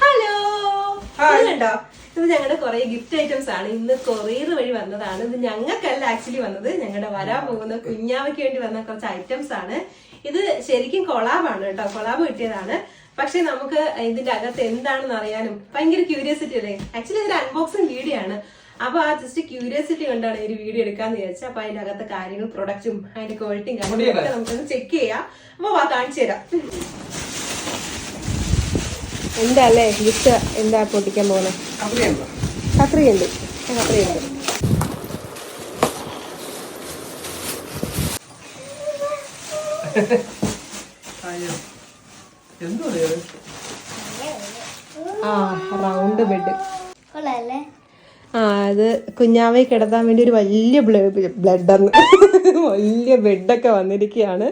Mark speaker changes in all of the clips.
Speaker 1: Hello. ഇത് ഞങ്ങളുടെ കുറെ ഗിഫ്റ്റ് ഐറ്റംസ് ആണ്. ഇന്ന് കൊറിയർ വഴി വന്നതാണ്. ഇത് ഞങ്ങൾക്കല്ല ആക്ച്വലി വന്നത്. ഞങ്ങളുടെ വരാൻ പോകുന്ന കുഞ്ഞാവയ്ക്ക് വേണ്ടി വന്ന കുറച്ച് ഐറ്റംസ് ആണ്. ഇത് ശരിക്കും കൊളാബാണ് കേട്ടോ. കൊളാബ് കിട്ടിയതാണ്. പക്ഷെ നമുക്ക് ഇതിന്റെ അകത്ത് എന്താണെന്ന് അറിയാനും ഭയങ്കര ക്യൂരിയോസിറ്റി അല്ലേ? ആക്ച്വലി ഇതൊരു അൺബോക്സിംഗ് വീഡിയോ ആണ്. അപ്പൊ ആ ജസ്റ്റ് ക്യൂരിയോസിറ്റി കൊണ്ടാണ് ഈ ഒരു വീഡിയോ എടുക്കാന്ന് വിചാരിച്ചത്. അപ്പൊ അതിന്റെ അകത്തെ കാര്യങ്ങൾ പ്രൊഡക്റ്റും അതിന്റെ ക്വാളിറ്റിയും കാര്യങ്ങളൊക്കെ നമുക്കൊന്ന് ചെക്ക് ചെയ്യാം. അപ്പൊ കാണിച്ചു തരാം. എന്താ അല്ലേ ഗിഫ്റ്റ് എന്താ പൊട്ടിക്കാൻ പോകുന്നത്? കത്രിയുണ്ട് കത്രിയുണ്ട്? ആ റൗണ്ട് ബെഡ്. ആ അത് കുഞ്ഞാവയെ കിടത്താൻ വേണ്ടി ഒരു വലിയ ബ്ലഡ് അന്ന് വലിയ ബെഡൊക്കെ വന്നിരിക്കുകയാണ്.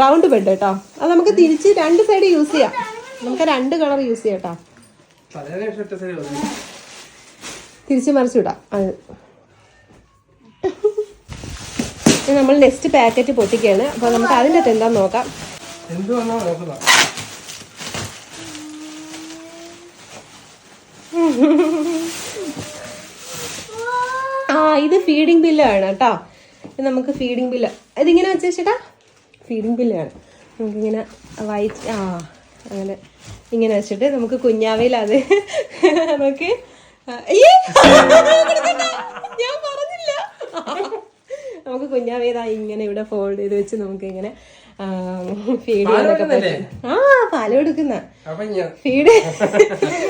Speaker 1: റൗണ്ട് ബെഡ് കേട്ടോ. അത് നമുക്ക് തിരിച്ച് രണ്ട് സൈഡ് യൂസ് ചെയ്യാം. നമുക്ക് രണ്ട് കളർ യൂസ് ചെയ്യട്ടോ കേട്ടോ. തിരിച്ച് മറിച്ച് വിടാം. അത്. നമ്മൾ നെക്സ്റ്റ് പാക്കറ്റ് പൊട്ടിക്കുകയാണ്. അപ്പോൾ നമുക്ക് അതിന്റെ അകത്ത് എന്താന്ന് നോക്കാം? ആ ഇത് ഫീഡിംഗ് ആണ് കേട്ടോ. ഇത് നമുക്ക് ഫീഡിംഗ് ബില്ല് ഇതിങ്ങനെ വെച്ചേട്ടാ ഫീഡിംഗ് ബില്ലാണ് നമുക്കിങ്ങനെ വായിച്ച് ആ. അങ്ങനെ ഇങ്ങനെ വെച്ചിട്ട് നമുക്ക് കുഞ്ഞാവയിൽ അത് നമുക്ക് ഞാൻ പറഞ്ഞില്ല. നമുക്ക് കുഞ്ഞാവേതാ ഇങ്ങനെ ഇവിടെ ഫോൾഡ് ചെയ്ത് വെച്ച് നമുക്ക് ഇങ്ങനെ ഫീഡ് ചെയ്യാനൊക്കെ പറ്റും ആ പാൽ കൊടുക്കുന്ന. ഫീഡ്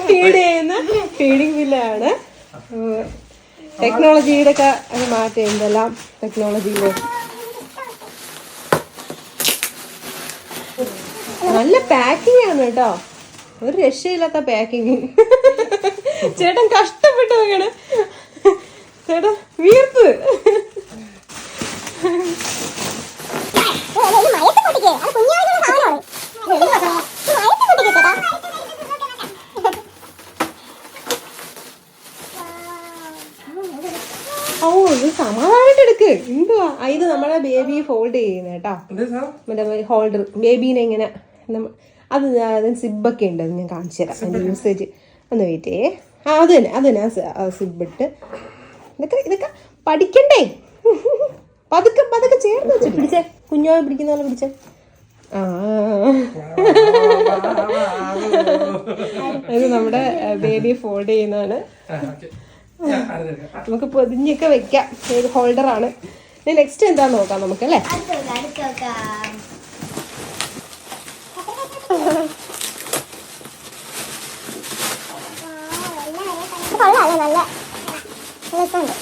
Speaker 1: ഫീഡ് ചെയ്യുന്ന ഫീഡിങ് ബില്ലാണ് ടെക്നോളജിയുടെ ഒക്കെ മാറ്റം എന്തെല്ലാം ടെക്നോളജിയിൽ നല്ല പാക്കിംഗ് ആണ് കേട്ടോ. ഒരു രക്ഷയില്ലാത്ത പാക്കിങ് ചേട്ടൻ കഷ്ടപ്പെട്ടു നോക്കണ് ചേട്ടൻ വീർപ്പ് ഓ ഇത് സമാധാനമായിട്ട് എടുക്ക്. എന്തുവാ? ഇത് നമ്മളെ ബേബി ഫോൾഡ് ചെയ്യുന്ന കേട്ടോ.
Speaker 2: എന്ത് സാധനം?
Speaker 1: മറ്റേ ഹോൾഡർ ബേബീനെ ഇങ്ങനെ അത് അതിന് അത് സിബൊക്കെ ഉണ്ട് അത് ഞാൻ കാണിച്ചു തരാം. അതിന്റെ യൂസേജ് ഒന്ന് വെയിറ്റ് ചെയ്യേ. ആ അത് തന്നെ അത് തന്നെ സിബിട്ട്. ഇതൊക്കെ ഇതൊക്കെ പഠിക്കണ്ടേ? പതുക്കെ പതുക്കെ ചേർന്ന് വെച്ച് പിടിച്ചേ. കുഞ്ഞോ പിടിക്കുന്ന പോലെ പിടിച്ചേ. ഇത് നമ്മുടെ ബേബി ഫോൾഡ് ചെയ്യുന്നതാണ്. നമുക്ക് പൊതിഞ്ഞൊക്കെ വെക്കാം. ഇത് ആണ്. നെക്സ്റ്റ് എന്താന്ന് നോക്കാം നമുക്ക് അല്ലേ
Speaker 3: അടുത്ത വെക്കാം, അടുത്ത വെക്കാം. കൊള്ളാല്ലേ നല്ല രസമുണ്ട്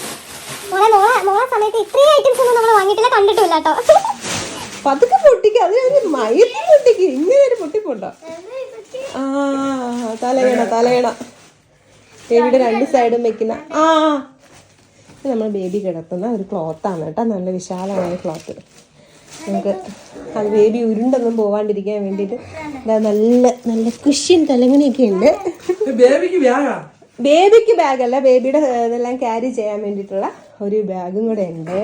Speaker 3: മോളെ മോളെ മോളെ സമയത്ത് ഇത്രയും ഐറ്റംസ് ഒന്നും നമ്മൾ വാങ്ങിയിട്ടില്ല കണ്ടിട്ടില്ല കേട്ടോ.
Speaker 1: പതുക്കെ പൊട്ടിക്കുക അത് കഴിഞ്ഞ് മയത്ത് പൊട്ടിക്കുക ഇങ്ങനെ ഒരു പൊട്ടിപ്പോണ്ടോ ആ തലയണ തലയണ. ബേബിയുടെ രണ്ട് സൈഡും വെക്കുന്ന ആ. ഇത് നമ്മൾ ബേബി കിടത്തുന്ന ഒരു ക്ലോത്താണ് കേട്ടോ നല്ല വിശാലമായ ക്ലോത്ത് നമുക്ക് അത് ബേബി ഉരുണ്ടൊന്നും പോവാണ്ടിരിക്കാൻ വേണ്ടിയിട്ട് ഇതാ നല്ല നല്ല കുഷ്യൻ തലങ്ങനെയൊക്കെ ഉണ്ട്.
Speaker 2: ബേബിക്ക് വ്യാഗാ
Speaker 1: ബേബിക്ക് ബാഗല്ല ബേബിയുടെ ഇതെല്ലാം ക്യാരി ചെയ്യാൻ വേണ്ടിട്ടുള്ള ഒരു ബാഗും കൂടെ ഉണ്ട്.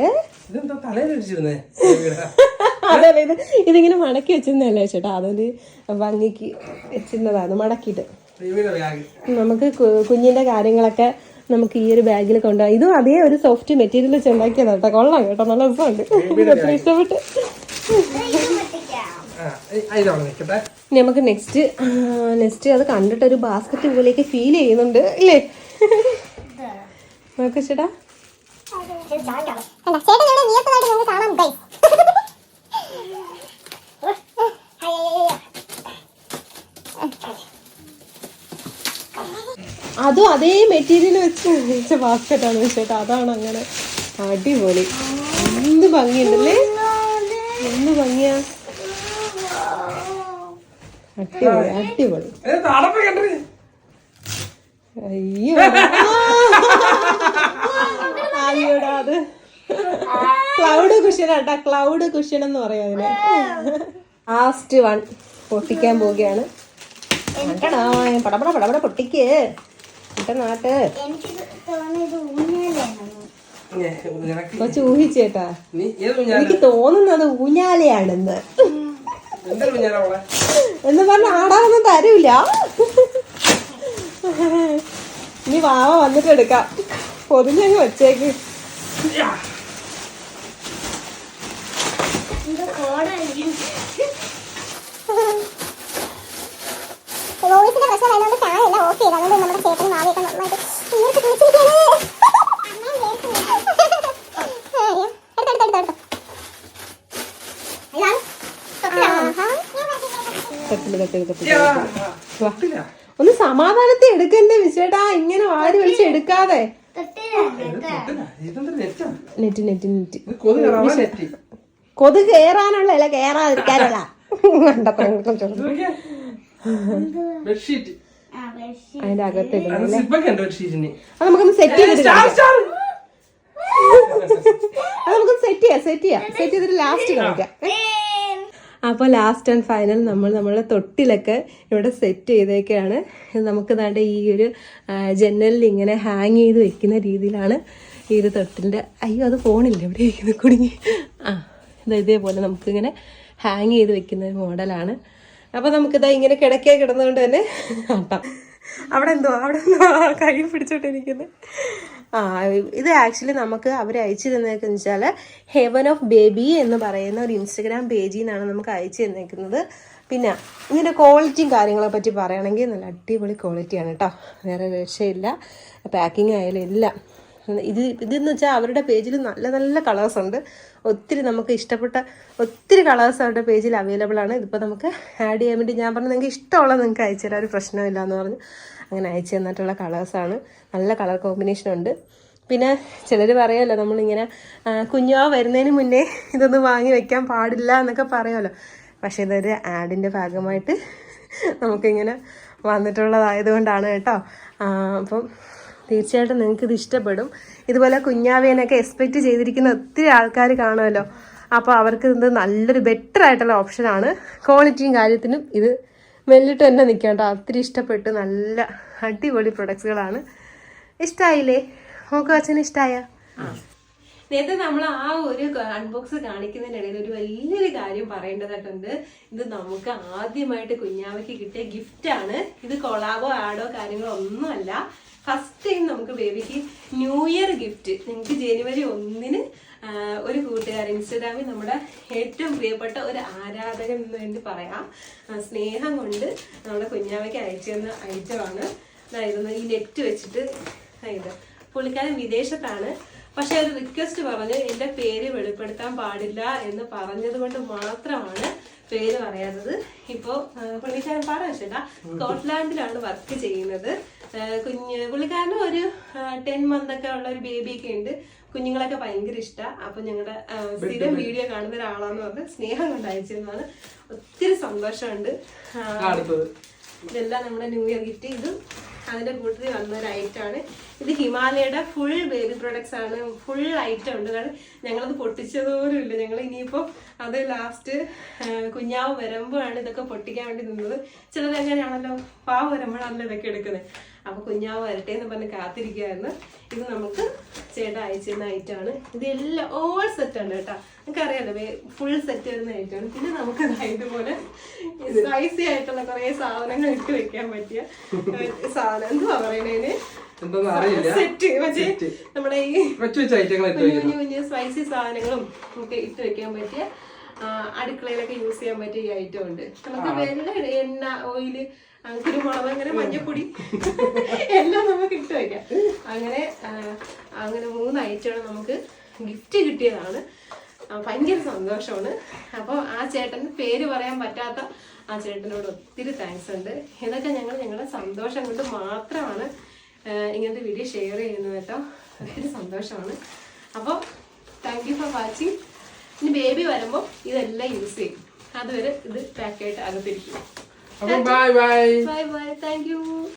Speaker 2: ഇതെന്താ തലയിൽ അടിച്ചിരുന്നേ ബേബിയുടെ?
Speaker 1: അതെ അതെ ഇത് ഇതിങ്ങനെ മടക്കി വെച്ചിരുന്നല്ലേ ചേട്ടാ? അതൊരു ഭംഗിക്ക് വെച്ചിരുന്നതാണ്
Speaker 2: മടക്കിട്ട്
Speaker 1: നമുക്ക് കുഞ്ഞിന്റെ കാര്യങ്ങളൊക്കെ നമുക്ക് ഈ ഒരു ബാഗിൽ കൊണ്ടുപോകാം. ഇതും അതേ ഒരു സോഫ്റ്റ് മെറ്റീരിയൽ വെച്ച് ഉണ്ടാക്കിയതാണ് കേട്ടോ. കൊള്ളാം കേട്ടോ നല്ല രസമുണ്ട്. ഇഷ്ടപ്പെട്ട്. ഇനി നമുക്ക് നെക്സ്റ്റ് നെക്സ്റ്റ് അത് കണ്ടിട്ട് ഒരു ബാസ്ക്കറ്റ് പോലെയൊക്കെ ഫീൽ ചെയ്യുന്നുണ്ട് ഇല്ലേ? നോക്ക് ചേട്ടാ. അതും അതേ മെറ്റീരിയൽ വെച്ച് വെച്ച ആണ് ചേട്ടാ. അതാണ് അങ്ങനെ. അടിപൊളി. എന്ത് ഭംഗിയുണ്ടല്ലേ? എന്ത് ഭംഗിയാ? അടിപൊളി അടിപൊളി. അയ്യോ. അയ്യോടാ അത്. ക്ലൗഡ് കുഷൻ ആട്ടാ ക്ലൗഡ് കുഷൻ എന്ന് പറയാം അതിന്. ലാസ്റ്റ് വൺ പൊട്ടിക്കാൻ പോവുകയാണ്. പടപട പടപട പൊട്ടിക്ക്. എന്റെ നാട്ട്. കൊച്ചു ഊഹിച്ചേട്ടാ. എനിക്ക് തോന്നുന്നത് ഊഞ്ഞാലയാണെന്ന്. എന്ന് പറഞ്ഞ ആടാനൊന്നും തരൂല ഇനി വാവ വന്നിട്ട് എടുക്കാം പൊതിഞ്ഞങ്ങ് വെച്ചേക്ക്
Speaker 3: വോയിസിന്റെ പ്രശ്നം അതുകൊണ്ട് ഫാൻ എല്ലാം ഓഫ് ചെയ്ത് അതുകൊണ്ട് നമ്മുടെ ചേട്ടൻ മാവിയൊക്കെ നന്നായിട്ട് തീർത്ത് കുളിച്ചിരിക്കുകയാണ്
Speaker 1: ഒന്ന് സമാധാനത്തെ എടുക്കണ്ടേ വിശേട്ടാ ഇങ്ങനെ വാരി വലിച്ച് എടുക്കാതെ.
Speaker 2: നെറ്റ്?
Speaker 1: നെറ്റ് നെറ്റ്
Speaker 2: ഇത് കൊതു
Speaker 1: കേറാനുള്ള അല്ല കേറാതിരിക്കാനുള്ള. അതിന്റെ അകത്ത്
Speaker 2: അത്
Speaker 1: നമുക്കൊന്ന് സെറ്റ് ചെയ്തിട്ട്
Speaker 2: സ്റ്റാർ, സ്റ്റാർ.
Speaker 1: അത് നമുക്ക് സെറ്റ് ചെയ്യാം സെറ്റ് ചെയ്യാം. സെറ്റ് ചെയ്തിട്ട് ലാസ്റ്റ് കാണിക്കാം. അപ്പോൾ ലാസ്റ്റ് ആൻഡ് ഫൈനൽ നമ്മൾ നമ്മളെ തൊട്ടിലൊക്കെ ഇവിടെ സെറ്റ് ചെയ്തേക്കാണ്. നമുക്ക് ദാണ്ട് ഈ ഒരു ജനലിൽ ഇങ്ങനെ ഹാങ് ചെയ്ത് വെക്കുന്ന രീതിയിലാണ് ഈ ഒരു തൊട്ടിലിന്റെ അയ്യോ അത് ഫോണില്ല ഇവിടെ ഇരിക്കുന്ന കുടുങ്ങി. ആ ഇത് ഇതേപോലെ നമുക്കിങ്ങനെ ഹാങ് ചെയ്ത് വെക്കുന്ന ഒരു മോഡലാണ് അപ്പോൾ നമുക്കിതാ ഇങ്ങനെ കിടക്കേ കിടന്നുകൊണ്ട് തന്നെ ആട്ടാം അവിടെ എന്തോ അവിടെ കൈ പിടിച്ചോണ്ടിരിക്കുന്നത് ആ ഇത് ആക്ച്വലി നമുക്ക് അവർ അയച്ചു തന്നേക്കെന്ന് വെച്ചാൽ ഹെവൻ ഓഫ് ബേബി എന്ന് പറയുന്ന ഒരു ഇൻസ്റ്റഗ്രാം പേജിൽ നിന്നാണ് നമുക്ക് അയച്ചു തന്നേക്കുന്നത്. പിന്നെ ഇതിന്റെ ക്വാളിറ്റിയും കാര്യങ്ങളെ പറ്റി പറയുകയാണെങ്കിൽ നല്ല അടിപൊളി ക്വാളിറ്റിയാണ് കേട്ടോ. വേറെ രക്ഷയില്ല. പാക്കിംഗ് ആയാലും എല്ലാം. ഇത് ഇതെന്ന് വെച്ചാൽ അവരുടെ പേജിൽ നല്ല നല്ല കളേഴ്സ് ഉണ്ട്. ഒത്തിരി നമുക്ക് ഇഷ്ടപ്പെട്ട ഒത്തിരി കളേഴ്സ് അവരുടെ പേജിൽ അവൈലബിൾ ആണ്. ഇതിപ്പോൾ നമുക്ക് ആഡ് ചെയ്യാൻ വേണ്ടി ഞാൻ പറഞ്ഞു നിങ്ങൾക്ക് ഇഷ്ടമുള്ളത് നിങ്ങൾക്ക് അയച്ചു തരാം ഒരു പ്രശ്നമില്ല എന്ന് പറഞ്ഞു. അങ്ങനെ അയച്ചു തന്നിട്ടുള്ള കളേഴ്സാണ് നല്ല കളർ കോമ്പിനേഷൻ ഉണ്ട്. പിന്നെ ചിലർ പറയുമല്ലോ നമ്മളിങ്ങനെ കുഞ്ഞാവ് വരുന്നതിന് മുന്നേ ഇതൊന്നും വാങ്ങി വെക്കാൻ പാടില്ല എന്നൊക്കെ പറയുമല്ലോ. പക്ഷേ ഇതൊരു ആഡിന്റെ ഭാഗമായിട്ട് നമുക്കിങ്ങനെ വന്നിട്ടുള്ളതായതുകൊണ്ടാണ് കേട്ടോ. അപ്പം തീർച്ചയായിട്ടും നിങ്ങൾക്ക് ഇത് ഇഷ്ടപ്പെടും. ഇതുപോലെ കുഞ്ഞാവേനൊക്കെ എക്സ്പെക്റ്റ് ചെയ്തിരിക്കുന്ന ഒത്തിരി ആൾക്കാർ കാണുമല്ലോ. അപ്പോൾ അവർക്ക് ഇത് നല്ലൊരു ബെറ്റർ ആയിട്ടുള്ള ഓപ്ഷനാണ് ക്വാളിറ്റിയും കാര്യത്തിനും ഇത് മെല്ലിട്ട് തന്നെ നിൽക്കാം കേട്ടോ ഒത്തിരി ഇഷ്ടപ്പെട്ട് നല്ല അടിപൊളി പ്രൊഡക്ട്സുകളാണ് ഇഷ്ടമായില്ലേ നമുക്ക് അച്ഛന് ഇഷ്ടമായ നേരത്തെ നമ്മൾ ആ ഒരു അൺബോക്സ് കാണിക്കുന്നതിനിടയിൽ ഒരു വലിയൊരു കാര്യം പറയേണ്ടതായിട്ടുണ്ട്. ഇത് നമുക്ക് ആദ്യമായിട്ട് കുഞ്ഞാവയ്ക്ക് കിട്ടിയ ഗിഫ്റ്റ് ആണ്. ഇത് കൊളാബോ ആഡോ കാര്യങ്ങളോ ഒന്നുമല്ല ഫസ്റ്റ് ടൈം നമുക്ക് ബേബിക്ക് ന്യൂ ഇയർ ഗിഫ്റ്റ് നിങ്ങൾക്ക് ജനുവരി ഒന്നിന് ഒരു കൂട്ടുകാരൻ ഇൻസ്റ്റഗ്രാമിൽ നമ്മുടെ ഏറ്റവും പ്രിയപ്പെട്ട ഒരു ആരാധകൻ എന്ന് വേണ്ടി പറയാം. സ്നേഹം കൊണ്ട് നമ്മുടെ കുഞ്ഞാവയ്ക്ക് അയച്ചു തന്ന ഐറ്റമാണ്. അതായത് ഈ നെറ്റ് വെച്ചിട്ട് ഇത്. പുള്ളിക്കാരൻ വിദേശത്താണ്. പക്ഷെ ഒരു റിക്വസ്റ്റ് പറഞ്ഞു എന്റെ പേര് വെളിപ്പെടുത്താൻ പാടില്ല എന്ന് പറഞ്ഞത് കൊണ്ട് മാത്രമാണ് പേര് പറയാത്തത്. ഇപ്പോൾ പുള്ളിക്കാരൻ പാടാ സ്കോട്ട്ലാൻഡിലാണ് വർക്ക് ചെയ്യുന്നത്. കുഞ്ഞ് പുള്ളിക്കാരന് ഒരു ടെൻ മന്ത് ഒക്കെ ഉള്ള ഒരു ബേബിയൊക്കെ ഉണ്ട്. കുഞ്ഞുങ്ങളൊക്കെ ഭയങ്കര ഇഷ്ടമാണ് അപ്പൊ ഞങ്ങളുടെ സ്ഥിരം വീഡിയോ കാണുന്ന ഒരാളാന്ന് പറഞ്ഞ് സ്നേഹം കൊണ്ട് അയച്ചിരുന്നതാണ് ഒത്തിരി സന്തോഷമുണ്ട്. ഇതെല്ലാം നമ്മുടെ ന്യൂ ഇയർ ഗിഫ്റ്റ് ഇതും അതിന്റെ കൂട്ടത്തിൽ വന്ന ഒരു ഐറ്റം ആണ്. ഇത് ഹിമാലയയുടെ ഫുൾ ബേബി പ്രൊഡക്ട്സ് ആണ്. ഫുൾ ഐറ്റം ഉണ്ട്. കാരണം ഞങ്ങളത് പൊട്ടിച്ചതോലും ഇല്ല. ഞങ്ങൾ ഇനിയിപ്പോ അത് ലാസ്റ്റ് കുഞ്ഞാവ് വരുമ്പോഴാണ് ഇതൊക്കെ പൊട്ടിക്കാൻ വേണ്ടി നിന്നത്. ചിലരെങ്ങനെയാണല്ലോ പാവ് വരുമ്പോഴാണല്ലോ ഇതൊക്കെ എടുക്കുന്നത്. അപ്പൊ കുഞ്ഞാവ് വരട്ടെ എന്ന് പറഞ്ഞ് കാത്തിരിക്കുകയായിരുന്നു. ഇത് നമുക്ക് ചേട്ടൻ അയച്ചിരുന്ന ഐറ്റമാണ് ഇതെല്ലാം ഓൾ സെറ്റ് ആണ് കേട്ടോ. നിങ്ങൾക്ക് അറിയാലോ ഫുൾ സെറ്റ് വരുന്ന ഐറ്റം ആണ്. പിന്നെ നമുക്ക് ഇതുപോലെ സ്പൈസി ആയിട്ടുള്ള കുറെ സാധനങ്ങൾ ഇട്ട് വെക്കാൻ പറ്റിയ സാധനം. എന്തുവാ പറയണേന്? സെറ്റ്
Speaker 2: പക്ഷേ
Speaker 1: നമ്മുടെ ഈ കുഞ്ഞു കുഞ്ഞു സ്പൈസി സാധനങ്ങളും ഒക്കെ ഇട്ട് വെക്കാൻ പറ്റിയ അടുക്കളയിലൊക്കെ യൂസ് ചെയ്യാൻ പറ്റിയ ഈ ഐറ്റം ഉണ്ട്. നമുക്ക് വെള്ള എണ്ണ ഓയിൽ കുരുമുളക് അങ്ങനെ മഞ്ഞപ്പൊടി. എല്ലാം നമുക്ക് ഇട്ട് വയ്ക്കാം അങ്ങനെ അങ്ങനെ മൂന്ന് ഐറ്റമാണ് നമുക്ക് ഗിഫ്റ്റ് കിട്ടിയതാണ്. ഭയങ്കര സന്തോഷമാണ്. അപ്പോൾ ആ ചേട്ടന് പേര് പറയാൻ പറ്റാത്ത ആ ചേട്ടനോട് ഒത്തിരി താങ്ക്സ് ഉണ്ട്. ഇതൊക്കെ ഞങ്ങൾ ഞങ്ങളുടെ സന്തോഷം കൊണ്ട് മാത്രമാണ് ഇങ്ങനത്തെ വീഡിയോ ഷെയർ ചെയ്യുന്നത് കേട്ടോ. ഒത്തിരി സന്തോഷമാണ്. അപ്പോൾ താങ്ക് യു ഫോർ വാച്ചിങ് ഇനി ബേബി വരുമ്പോൾ ഇതെല്ലാം യൂസ് ചെയ്യും. അതുവരെ ഇത് പാക്കായിട്ട് അകത്തിരിക്കും.
Speaker 2: Bye bye
Speaker 1: bye bye thank you